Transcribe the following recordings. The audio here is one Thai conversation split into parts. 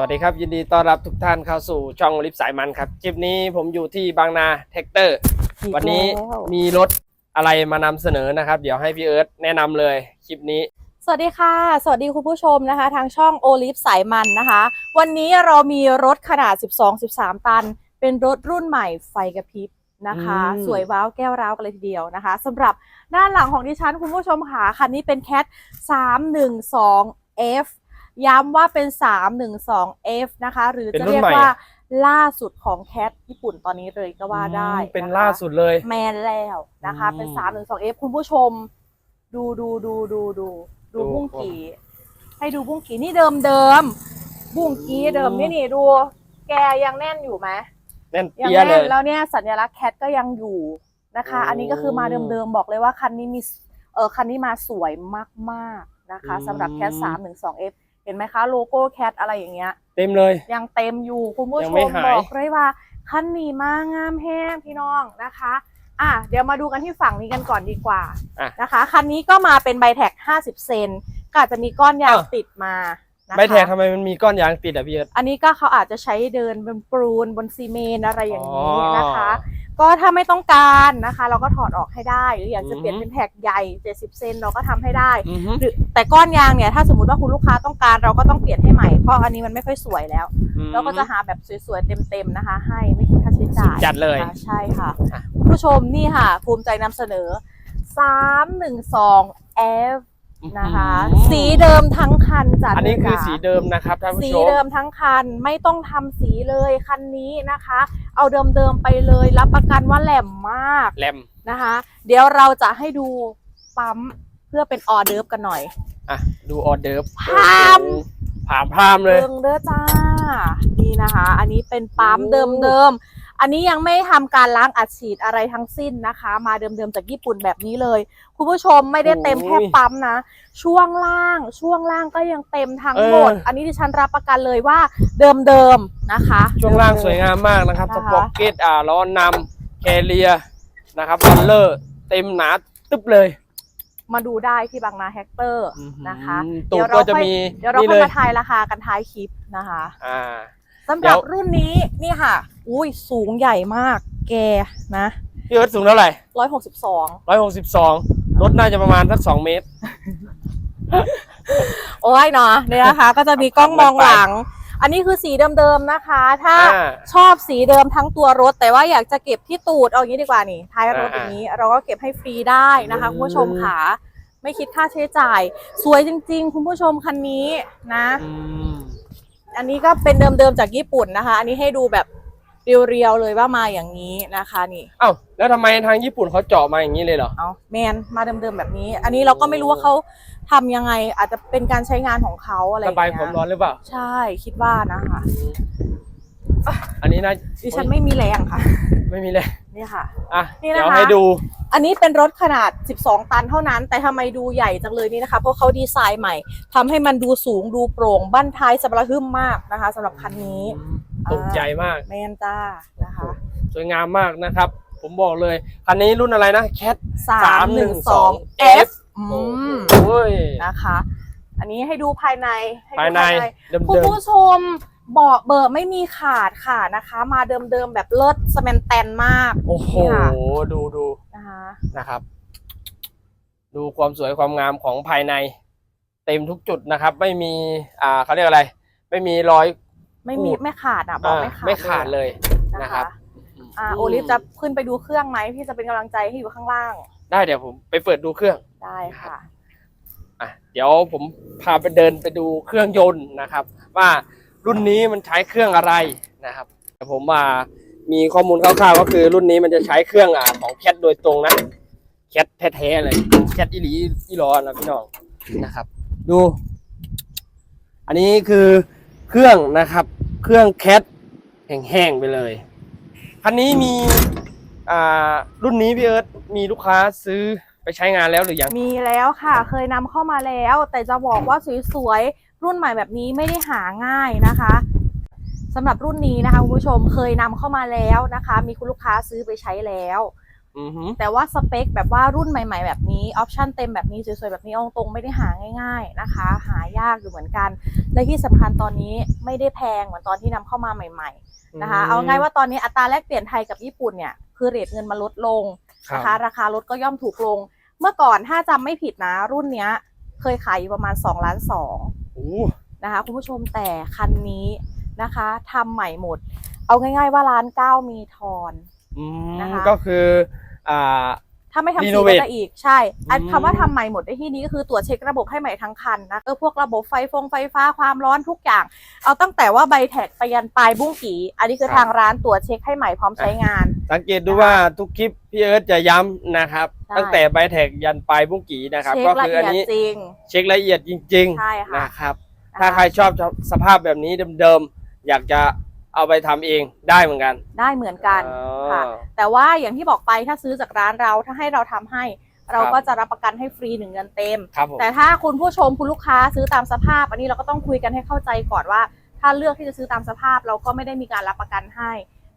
วัสดีครับ ยินดีต้อนรับทุกท่านเข้าสู่ช่องลิฟสายมันครับคลิปนี้ผมอยู่ที่บางนาแท็กเตอร์ วันนี้มีรถอะไรมานำเสนอนะครับ เดี๋ยวให้พี่เอิร์ธแนะนำเลยคลิปนี้ สวัสดีค่ะ สวัสดีคุณผู้ชมนะคะ ทางช่องโอลิฟสายมันนะคะ วันนี้เรามีรถขนาด 12-13 ตัน เป็นรถรุ่นใหม่ไฟกระพริบนะคะอืมสวยว้าวแก้วร้าวกันเลยทีเดียวนะคะสำหรับด้านหลังของดิฉันคุณผู้ชมค่ะคันนี้เป็นแคท 312F ย้ำว่าเป็น 312F นะคะ หรือเป็นจะรุ่นเรียกใหม่ว่าล่าสุดของแคทญี่ปุ่นตอนนี้เลยก็ว่าได้อืมเป็นนะคะล่าสุดเลยแมนแล้วนะคะอืมเป็นสามหนึ่งสองเอฟคุณผู้ชมดูดูดูดูดูดูดูบุ้งกีให้ดูบุ้งกีนี่เดิมเดิมบุ้งกีเดิมอืมนี่นี่ดู แกยังแน่นอยู่ไหมแน่นยังเปียเลแน่นยแล้วเนี่ยสัญลักษณ์แคทก็ยังอยู่นะคะโอ้อันนี้ก็คือมาเดิมๆบอกเลยว่าคันนี้มีเออคันนี้มาสวยมากๆนะคะอืมสำหรับแคทสามหนึ่งสอง เอฟเห็นไหมคะโลโก้แคทอะไรอย่างเงี้ย เต็มเลย ยังเต็มอยู่คุณผู้ยัชงไม่มหาย บอกเลยว่าคันนี้มางามแห้งพี่น้องนะคะ อะเดี๋ยวมาดูกันที่ฝั่งนี้กันก่อนดีกว่าอะ นะคะคันนี้ก็มาเป็นใบแท็ก 50 เซนก็อาจจะมีก้อนยางอ้าว ติดมานะคะ ใบแทกทำไมมันมีก้อนยางติดอะพี่เอิร์ธ อันนี้ก็เขาอาจจะใช้เดินบนปูนบนซีเมนต์อะไรอย่างนี้อ๋อนะคะ ก็ถ้าไม่ต้องการนะคะ เราก็ถอดออกให้ได้ หรืออยากจะเปลี่ยนอือฮึเป็นแท็กใหญ่ 70 เซนเราก็ทำให้ได้ อือฮึ หรือแต่ก้อนยางเนี่ยถ้าสมมติว่าคุณลูกค้าต้องการเราก็ต้องเปลี่ยนให้ใหม่เพราะอันนี้มันไม่ค่อยสวยแล้วเราก็จะหาแบบสวยๆเต็มๆนะคะ ให้ไม่คิดค่าใช้จ่ายจัดเลยนะคะใช่ค่ะ อะคุณผู้ชมนี่ค่ะ ภูมิใจนำเสนอ 312 F นะคะ อืมสีเดิมทั้งคันจัดอันนี้คือจ๋าสีเดิมนะครับท่านผู้สีชม เดิมทั้งคันไม่ต้องทำสีเลยคันนี้นะคะ เอาเดิมๆไปเลยรับประกันว่าแหลมมากแลมนะคะ เดี๋ยวเราจะให้ดูปั๊มเพื่อเป็นออเดิร์ฟกันหน่อย อะดูออเดิร์ฟพามผามพามเลย เบิ่งเด้อจ้า นี่นะคะ อันนี้เป็นปั๊มโอ้ เดิมๆ อันนี้ยังไม่ทำการล้างอัดฉีดอะไรทั้งสิ้นนะคะ มาเดิมๆจากญี่ปุ่นแบบนี้เลย คุณผู้ชมไม่ได้เต็มแค่ปั๊มนะ ช่วงล่างช่วงล่างก็ยังเต็มทั้งหมด อันนี้ดิฉันรับประกันเลยว่าเดิมๆนะคะ ช่วงล่างเดิมๆสวยงามมากนะครับนะคะสปอกเก็ตอ่าล้อนำแคเรียนะครับบอลเลอร์เต็มหนาตึ๊บเลยมาดูได้ที่บางนาแฮกเตอร์นะคะอืมเดี๋ตูยดวเราก็จะค่อยมีเดี๋ยวเรานี่ค่เลอยยมาทายราคากันท้ายคลิปนะคะอ่าสำหเดี๋รัยบวรุ่นนี้นี่ค่ะ อุ้ยสูงใหญ่มาก แกนะพี่เอิร์ธสูงเท่าไหร่ร้อยหกสิบสองร้อยหกสิบสองรถน่าจะประมาณสักสองเมตร โอ้ยเนาะเนี่ยนะคะ ก็จะมีกล้องมองหลัง อันนี้คือสีเดิมๆนะคะ ถ้าอ่า ชอบสีเดิมทั้งตัวรถ แต่ว่าอยากจะเก็บที่ตูดเอาอย่างนี้ดีกว่านี่ท้ายรถอ่าอย่างนี้ เราก็เก็บให้ฟรีได้นะคะอืมคุณผู้ชมค่ะไม่คิดค่าใช้จ่าย สวยจริง ๆ คุณผู้ชมคันนี้นะ อืมอันนี้ก็เป็นเดิมๆจากญี่ปุ่นนะคะ อันนี้ให้ดูแบบ เรียวๆเลยว่ามาอย่างนี้นะคะนี่เอ้าแล้วทำไมทางญี่ปุ่นเขาเจาะมาอย่างนี้เลยเหรอ เอาแมนมาเดิมๆแบบนี้ อันนี้เราก็ไม่รู้ว่าเขาทำยังไงอาจจะเป็นการใช้งานของเขาอะไรอสย่างบายเงี้ยผมร้อนหรือเปล่า ใช่คิดว่านะคะ อันนี้นะดิฉันไม่มีแรงค่ะไม่มีเลยนี่ค่ะ อะนี่นะคะ เดี๋ยวให้ดู อันนี้เป็นรถขนาด 12 ตันเท่านั้น แต่ทำไมดูใหญ่จังเลยนี่นะคะ เพราะเขาดีไซน์ใหม่ทำให้มันดูสูงดูโปร่ง บั้นท้ายสะบระหึ่มมากนะคะสำหรับคันนี้ ตกใจมากแมนจ้านะคะ สวยงามมากนะครับ ผมบอกเลย คันนี้รุ่นอะไรนะแคท312 F อืมโอ้ยนะคะ อันนี้ให้ดูภายในให้ดูภายในเดิมคุณเดิมผู้ชมเบาะเบอร์ไม่มีขาดค่ะนะคะ มาเดิมๆแบบเลิศสแมนแตนมาก โอ้โหนี่ค่ะดูดูนะคะนะครับ ดูความสวยความงามของภายใน เต็มทุกจุดนะครับ ไม่มีอ่าเขาเรียกอะไร ไม่มีรอย ไม่มีขูด ไม่ขาดอะบอกอ่าไม่ขาดไม่ขาดเลยนะนะคคะรับอ่าโอลิฟจะขึ้นไปดูเครื่องไหมพี่จะเป็นกำลังใจให้อยู่ข้างล่างได้เดี๋ยวผมไปเปิดดูเครื่อง ได้ค่ะ อะเดี๋ยวผมพาไปเดินไปดูเครื่องยนต์นะครับ ว่ารุ่นนี้มันใช้เครื่องอะไรนะครับแต่ผมว่ามีข้อมูลคร่าวๆก็คือรุ่นนี้มันจะใช้เครื่องอ่าของแคทโดยตรงนะแคทแท้ๆเลยแคทอีหลีอีหลอนะพี่น้องนะครับ ดู อันนี้คือ เครื่องนะครับ เครื่องแคทแห้งๆไปเลยคันนี้มีอ่ารุ่นนี้พี่เอิร์ธมีลูกค้าซื้อไปใช้งานแล้วหรือยัง มีแล้วค่ะ เคยนำเข้ามาแล้ว แต่จะบอกว่าสวยๆ รุ่นใหม่แบบนี้ไม่ได้หาง่ายนะคะสำหรับรุ่นนี้นะคะคุณผู้ชมเคยนำเข้ามาแล้วนะคะ มีคุณลูกค้าซื้อไปใช้แล้ว แต่ว่าสเปคแบบว่ารุ่นใหม่ ๆ แบบนี้ออปชันเต็มแบบนี้สวยๆแบบนี้เอาตรงๆไม่ได้หาง่าย ๆนะคะ หายากอยู่เหมือนกัน และที่สำคัญตอนนี้ไม่ได้แพงเหมือนตอนที่นำเข้ามาใหม่ ๆ นะคะ เอาง่ายว่าตอนนี้อัตราแลกเปลี่ยนไทยกับญี่ปุ่นเนี่ยคือเรทเงินมันลดลงรับนะคะราคารถก็ย่อมถูกลง เมื่อก่อนถ้าจำไม่ผิดนะ รุ่นเนี้ย เคยขายอยู่ประมาณ2ล้านสองโอ้นะคะคุณผู้ชมแต่คันนี้นะคะทำใหม่หมด เอาง่าย ๆ ว่าร้านเก้ามีทอน อืมนะคะ ก็คืออ่า ถ้าไม่ทำสีก็ Renovate จะอีกใช่อันอืม คำว่าทำใหม่หมดในที่นี้ก็คือตรวจเช็คระบบให้ใหม่ทั้งคันนะเออพวกระบบไฟฟงไฟฟ้าความร้อนทุกอย่าง เอาตั้งแต่ว่าใบแท็กไปยันปลายบุ้งกีอันนี้คือทางร้านตรวจเช็คให้ใหม่พร้อมใช้งาน สังเกตดูว่าทุกคลิปพี่เอิร์ธจะย้ำนะครับ ใช่ ตั้งแต่ใบแท็กยันปลายบุ้งกีนะครับ เช็คก็ละคืออันเอียดนี้จริง เช็คละเอียดจริงใช่ค่ะๆนะครับนะคะถ้าใครชอบสภาพแบบนี้เดิมๆ อยากจะ เอาไปทำเองได้เหมือนกัน ได้เหมือนกันอ๋อค่ะ แต่ว่าอย่างที่บอกไปถ้าซื้อจากร้านเราถ้าให้เราทำให้ เราครับก็จะรับประกันให้ฟรีหนึ่งเดือนเต็มครับผมแต่ถ้าคุณผู้ชมคุณลูกค้าซื้อตามสภาพ อันนี้เราก็ต้องคุยกันให้เข้าใจก่อนว่า ถ้าเลือกที่จะซื้อตามสภาพเราก็ไม่ได้มีการรับประกันให้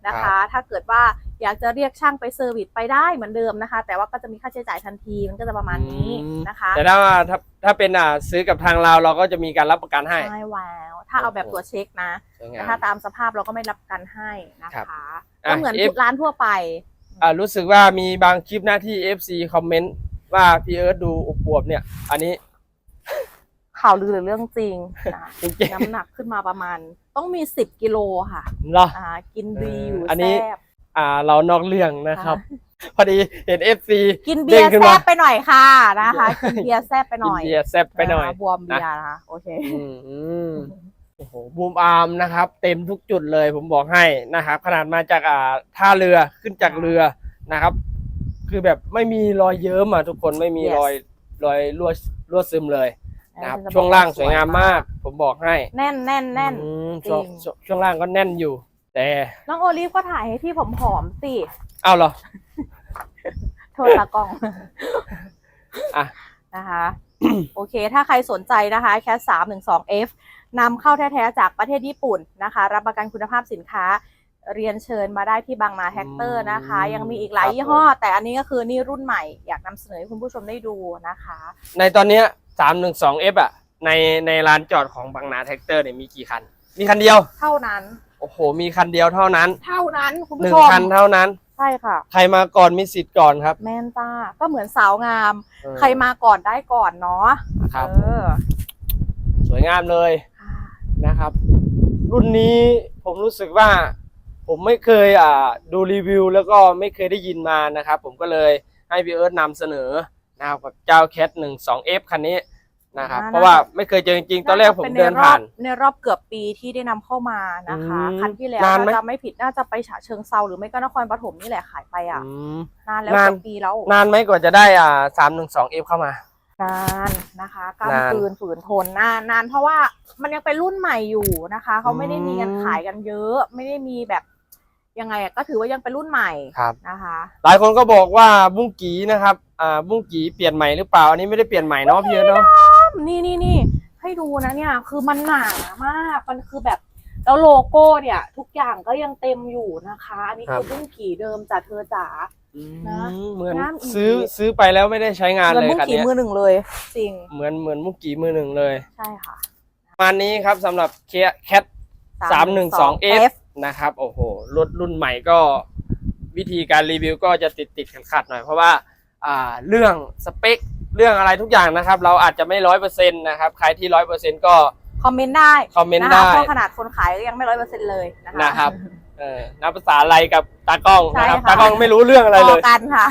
นะคะ ถ้าเกิดว่า อยากจะเรียกช่างไปเซอร์วิสไปได้เหมือนเดิมนะคะ แต่ว่าก็จะมีค่าใช้จ่ายทันทีมันก็จะประมาณนี้นะคะแต่ถ้าว่าถ้าถ้าเป็นอ่าซื้อกับทางเราเราก็จะมีการรับประกันให้ใช่แล้วถ้าเอาแบบตัวเช็คนะสวยงาแต่มถ้าตามสภาพเราก็ไม่รับประกันให้นะครัคะบอะก็เหมือน F ร้านทั่วไปอ่ารู้สึกว่ามีบางคลิปหน้าที่ FC คอมเมนต์ว่าพี่เอิร์ธดูอวบๆเนี่ย อันนี้ข่าวลือหรือเรื่องจริงนะจริงน้ำหนักขึ้นมาประมาณ ต้องมี10กิโลค่ะๆเหรออ่ากินดีอยู่อันนี้แซ่บ อ่าเรานอกเรื่องนะครับ พอดีเห็น FC กินเบียร์เด้งขึ้นแซ่มาบไปหน่อยค่ะนะคะกินเบียร์แซ่บไปหกินน่อยเบียร์แซ่บไปหน่อยาบวมเบียร์นะคะโอเคอืมอืมโอ้โหบูมอาร์มนะครับ เต็มทุกจุดเลยผมบอกให้นะครับขนาดมาจากอ่าท่าเรือขึ้นจากเรือนะครับ คือแบบไม่มีรอยเยิ้มอะทุกคนไม่มี Yes รอยรอยรั่วรั่วซึมเลยนะครับฉัจะช่วงล่างสวยงามมาก ผมบอกให้ แน่นแน่นแน่นอืมจริงช่วงช่วงล่างก็แน่นอยู่ แต่น้องโอลิฟก็ถ่ายให้ที่ผมผอมๆสิเอ้าเหรอ โทษตากล้องอะ นะคะ โอเค ถ้าใครสนใจนะคะ แคสสามหนึ่งสอง F นำเข้าแท้ๆจากประเทศญี่ปุ่นนะคะ รับประกันคุณภาพสินค้า เรียนเชิญมาได้ที่บางนาแท็กเตอร์นะคะอืมยังมีอีกหลายครับยี่ห้อ แต่อันนี้ก็คือนี่รุ่นใหม่อยากนำเสนอให้คุณผู้ชมได้ดูนะคะ ในตอนเนี้สามหนึ่งสองเอฟอะ ในในลานจอดของบางนาแท็กเตอร์เนี่ยมีกี่คัน มีคันเดียว เท่านั้น โอ้โห มีคันเดียวเท่านั้นเท่านั้นคุณหนึ่ผู้งชมคันเท่านั้น ใช่ค่ะ ใครมาก่อนมีสิทธิ์ก่อนครับแมนจ้าก็เหมือนสาวงาม เออใครมาก่อนได้ก่อนเนาะครับ เออสวยงามเลยค่ะ นะครับ รุ่นนี้ผมรู้สึกว่า ผมไม่เคยอ่าดูรีวิว แล้วก็ไม่เคยได้ยินมานะครับ ผมก็เลยให้พี่เอิร์ธนำเสนอนะครับกับเจ้าแคทหนึ่งสองเอฟคันนี้ นะครับเพราะว่าไม่เคยเจอจริงๆตอนแรกผมเดินผ่าน ในรอบเกือบปีที่ได้นำเข้ามานะคะอืมคันที่แล้วนานไหมถ้าจำไม่ผิดน่าจะไปฉะเชิงเซาหรือไม่ก็นครปฐมนี่แหละขายไปอะอืมนานแล้วนานเกือบปีแล้ว นานไหมกว่าจะได้อ่าสามหนึ่งสองเอฟเข้ามานานนะคะกล้ามนานปืนฝืนทนนานนานเพราะว่ามันยังเป็นรุ่นใหม่อยู่นะคะเขาไม่ได้มีกันอืมขายกันเยอะ ไม่ได้มีแบบยังไงอะก็ถือว่ายังเป็นรุ่นใหม่ครับนะคะ หลายคนก็บอกว่าบุ้งกีนะครับอ่าบุ้งกีเปลี่ยนใหม่หรือเปล่าอันนี้ไม่ได้เปลี่ยนใหม่เนาะพี่เอิร์ธเนาะ นี่นี่นี่ให้ดูนะเนี่ย คือมันหนามาก มันคือแบบแล้วโลโก้เนี่ย ทุกอย่างก็ยังเต็มอยู่นะคะ อันนี้คือบุ้งกี่เดิมจากเธอจ๋า นะอืมเหมือนงามอีก ซื้อซื้อไปแล้วไม่ได้ใช้งานเงินเลยบุ้งคันกี่เนี้ยมือหนึ่งเลย จริง เหมือนเหมือนบุ้งกีมือหนึ่งเลยใช่ค่ะ ประมาณนี้ครับสำหรับแคท สามหนึ่งสองเอฟนะครับ โอ้โหรถรุ่นใหม่ก็วิธีการรีวิวก็จะติดติดขัดขัดๆหน่อย เพราะว่าอ่าเรื่องสเปค เรื่องอะไรทุกอย่างนะครับ เราอาจจะไม่ร้อยเปอร์เซ็นต์นะครับ ใครที่ร้อยเปอร์เซ็นต์ก็ คอมเมนต์ได้คอมเมนต์นะได้คะเพราะขนาดคนขายก็ยังไม่ร้อยเปอร์เซ็นต์เลยนะคะ นะครับ เออนับภาษาอะไรกับตากล้องนะครับ ใช่ค่ะ ตากล้องไม่รู้เรื่องอะไรเลยพกันค่ะ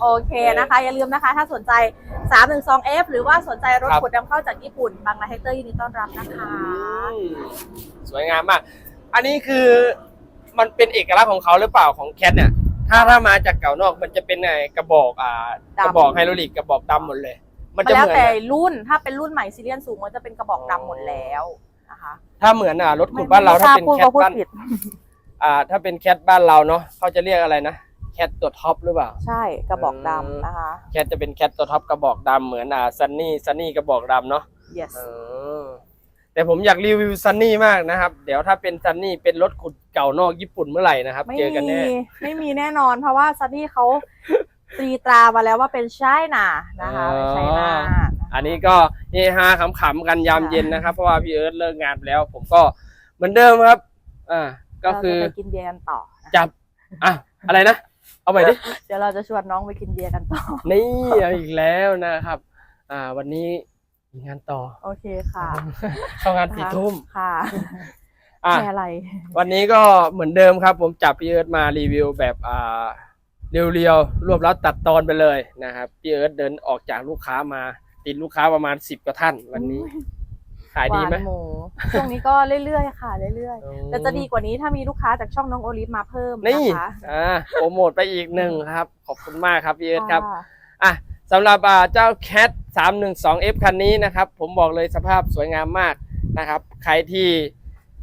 โอเคนะคะ อย่าลืมนะคะ ถ้าสนใจ 312F หรือว่าสนใจรถครับ ขุดนำเข้าจากญี่ปุ่น บางนาเฮกเตอร์ยินดีต้อนรับนะคะ อืมสวยงามมาก อันนี้คือมันเป็นเอกลักษณ์ของเขาหรือเปล่าของแคทเนี่ย ถ้าถ้ามาจากเก่านอกมันจะเป็นไงกระบอกอ่าดำกระบอกไฮดรอลิกกระบอกดำหมดเลยมันมันจะแล้วเหมือนแต่รุ่นถ้าเป็นรุ่นใหม่ซีเรียนสูงมันจะเป็นกระบอกดำหมดแล้วนะคะถ้าเหมือนอ่ารถขุดบ้านเราไม่ถ้าไม่เป็นพูดแคก็ทพูดบ้านผิดอ่าถ้าเป็นแคทบ้านเราเนาะเขาจะเรียกอะไรนะแคทตัวท็อปหรือเปล่า ใช่กระบอกเออดำนะคะ แคทจะเป็นแคทตัวท็อปกระบอกดำเหมือนอ่าซันนี่ซันนี่กระบอกดำเนาะ yes เออ แต่ผมอยากรีวิวซันนี่มากนะครับ เดี๋ยวถ้าเป็นซันนี่เป็นรถขุดเก่านอกญี่ปุ่นเมื่อไหร่นะครับ ไม่เจอกันมีแน่ ไม่มีแน่นอน เพราะว่าซันนี่เขาตีตรามาแล้วว่าเป็นใช่น่ะนะคะเป็นใช่น่ะอันนี้ก็เฮฮาขำๆกันยามเย็นนะครับ เพราะว่าพี่เอิร์ธเลิกงานไปแล้ว ผมก็เหมือนเดิมครับ อ่า ก็คือเราจะไปกินเบียร์กันต่อนะคะจับอะอะไรนะ เอาใหม่ดิ เดี๋ยวเราจะชวนน้องไปกินเบียร์กันต่อ นี่เอาอีกแล้วนะครับ อ่า วันนี้ มีงานต่อโอเคค่ะเข้างานสี่ทุ่มค่ะอะแค่อะไร วันนี้ก็เหมือนเดิมครับ ผมจับพี่เอิร์ธมารีวิวแบบอ่าเรียวๆรวบแล้วตัดตอนไปเลยนะครับพี่เอิร์ธเดินออกจากลูกค้ามา ติดลูกค้าประมาณสิบกว่าท่านวันนี้ ขายหดีวานไหมหมูช่วงนี้ก็เรื่อยๆค่ะเรื่อยๆแต่จะดีกว่านี้ถ้ามีลูกค้าจากช่องน้องโอลิฟมาเพิ่มนี่นะคะอ่าโปรโมทไปอีกหนึ่งครับ ขอบคุณมากครับพี่เอิร์ธครับค่ะอะ สำหรับอ่าเจ้า Cat 312 F คันนี้นะครับ ผมบอกเลยสภาพสวยงามมากนะครับ ใครที่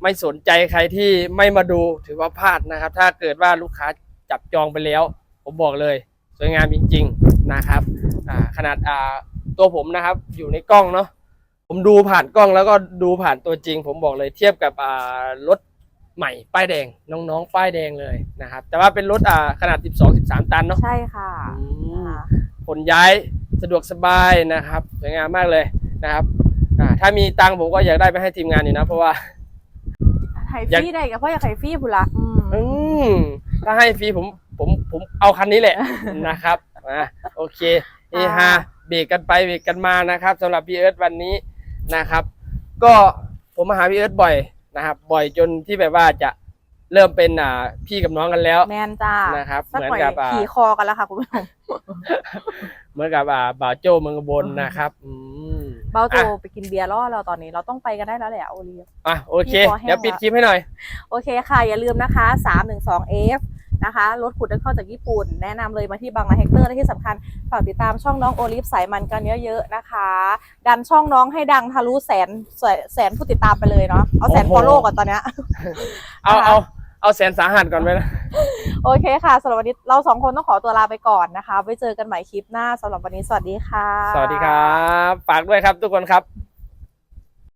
ไม่สนใจใครที่ไม่มาดูถือว่าพลาดนะครับ ถ้าเกิดว่าลูกค้าจับจองไปแล้ว ผมบอกเลยสวยงามจริง ๆนะครับอ่าขนาดอ่าตัวผมนะครับ อยู่ในกล้องเนาะผมดูผ่านกล้องแล้วก็ดูผ่านตัวจริง ผมบอกเลยเทียบกับอ่ารถใหม่ป้ายแดงน้องๆป้ายแดงเลยนะครับ แต่ว่าเป็นรถอ่าขนาด 12-13 ตันเนาะใช่ค่ะอืมอ่า ขนย้ายสะดวกสบายนะครับสวยงามมากเลยนะครับอ่าถ้ามีตังค์ผมก็อยากได้ไปให้ทีมงานอยู่นะ เพราะว่าไฮอยากฟี่ได้กับพ่ออยากไฮฟี่พุนละอืมอืมถ้าให้ฟรีผมผมผมเอาคันนี้แหละนะครับอ่าโอเคเอฮาเบรกกันไปเบรกกันมานะครับสำหรับพี่เอิร์ธวันนี้นะครับ ก็ผมมาหาพี่เอิร์ธบ่อยนะครับ บ่อยจนที่แบบว่าจะ เริ่มเป็นอ่าพี่กับน้องกันแล้ว แมนจ้านะครับสักเหมือนหน่อยกับอ่า ขี่คอกันแล้วค่ะคุณผู้ชมเหมือนกับอ่าบ่าวโจ้เมืองอุบนนะครับอืมเบาโจอะไปกินเบียร์ล่อเราตอนนี้เราต้องไปกันได้แล้วแหละโอลิฟอะโอเค พี่ขอแห้ง เดี๋ยวปิดละคลิปให้หน่อย โอเคค่ะ อย่าลืมนะคะ 312F นะคะ รถขุดนำเข้าจากญี่ปุ่น แนะนำเลยมาที่บางนาเฮกเตอร์และที่สำคัญ ฝากติดตามช่องน้องโอลิฟสายมันกันเยอะๆนะคะ ดันช่องน้องให้ดังทะลุแสนแสนแสนผู้ติดตามไปเลยเนาะเอาแสนโอ้ฟอลโหโล่ก่อนตอนเนี้ย เอานะคะเอา เอาแสนสาหัสก่อนไหมนะ โอเคค่ะสำหรับวันนี้เราสองคนต้องขอตัวลาไปก่อนนะคะไว้เจอกันใหม่คลิปหน้าสำหรับวันนี้สวัสดีค่ะ สวัสดีครับ ฝากด้วยครับทุกคนครับ